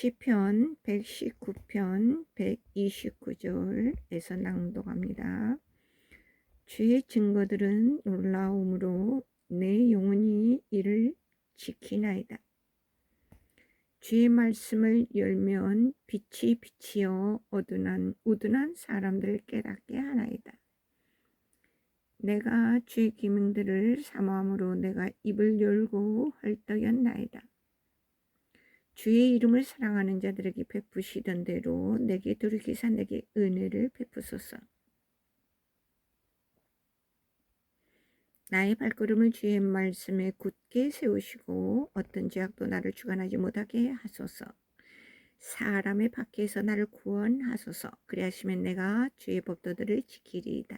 시편 119편 129절에서 낭독합니다. 주의 증거들은 놀라움으로 내 영혼이 이를 지키나이다. 주의 말씀을 열면 빛이 빛이여 어두난 우둔한 사람들을 깨닫게 하나이다. 내가 주의 기명들을 사모함으로 내가 입을 열고 헐떡였나이다. 주의 이름을 사랑하는 자들에게 베푸시던 대로 내게 돌이키사 내게 은혜를 베푸소서. 나의 발걸음을 주의 말씀에 굳게 세우시고 어떤 죄악도 나를 주관하지 못하게 하소서. 사람의 밖에서 나를 구원하소서. 그리하시면 내가 주의 법도들을 지키리이다.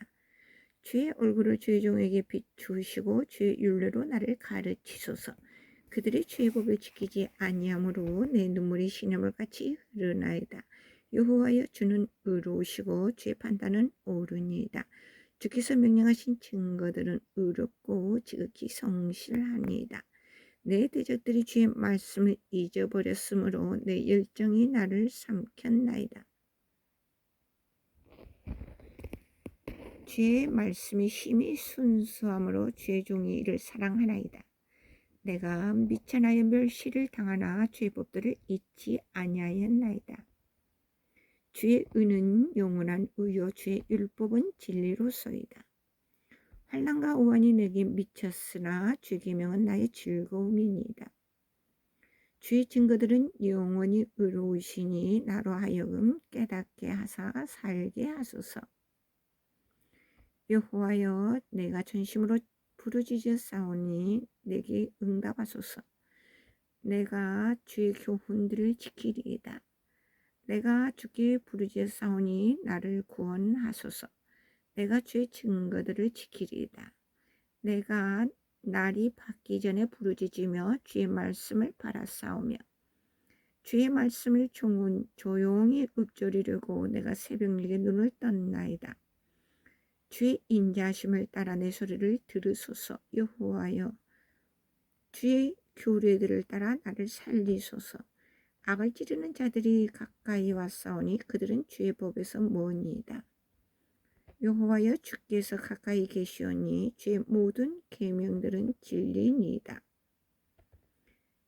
주의 얼굴을 주의 종에게 비추시고 주의 윤례로 나를 가르치소서. 그들이 주의 법을 지키지 아니하므로 내 눈물이 시냇물 같이 흐르나이다. 여호와여 주는 의로우시고 주의 판단은 옳으니이다. 주께서 명령하신 증거들은 의롭고 지극히 성실하니이다. 내 대적들이 주의 말씀을 잊어버렸으므로 내 열정이 나를 삼켰나이다. 주의 말씀이 심히 순수함으로 주의 종이 이를 사랑하나이다. 내가 미천하여 멸시를 당하나 주의 법들을 잊지 아니하였나이다. 주의 은은 영원한 의요 주의 율법은 진리로서이다. 환난과 오한이 내게 미쳤으나 주의 계명은 나의 즐거움이니이다. 주의 증거들은 영원히 의로우시니 나로 하여금 깨닫게 하사 살게 하소서. 여호와여 내가 전심으로 부르짖어 싸우니 내게 응답하소서. 내가 주의 교훈들을 지키리이다. 내가 주께 부르짖어 싸우니 나를 구원하소서. 내가 주의 증거들을 지키리이다. 내가 날이 밝기 전에 부르짖으며 주의 말씀을 바라싸우며 주의 말씀을 조용히 읊조리려고 내가 새벽녘에 눈을 떴나이다. 주의 인자심을 따라 내 소리를 들으소서 여호와여. 주의 규례들을 따라 나를 살리소서. 악을 찌르는 자들이 가까이 왔사오니 그들은 주의 법에서 머니이다. 여호와여 주께서 가까이 계시오니 주의 모든 계명들은 진리니이다.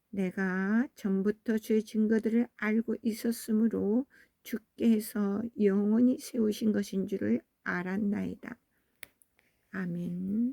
내가 전부터 주의 증거들을 알고 있었으므로 주께서 영원히 세우신 것인 줄을 알았나이다. 아멘.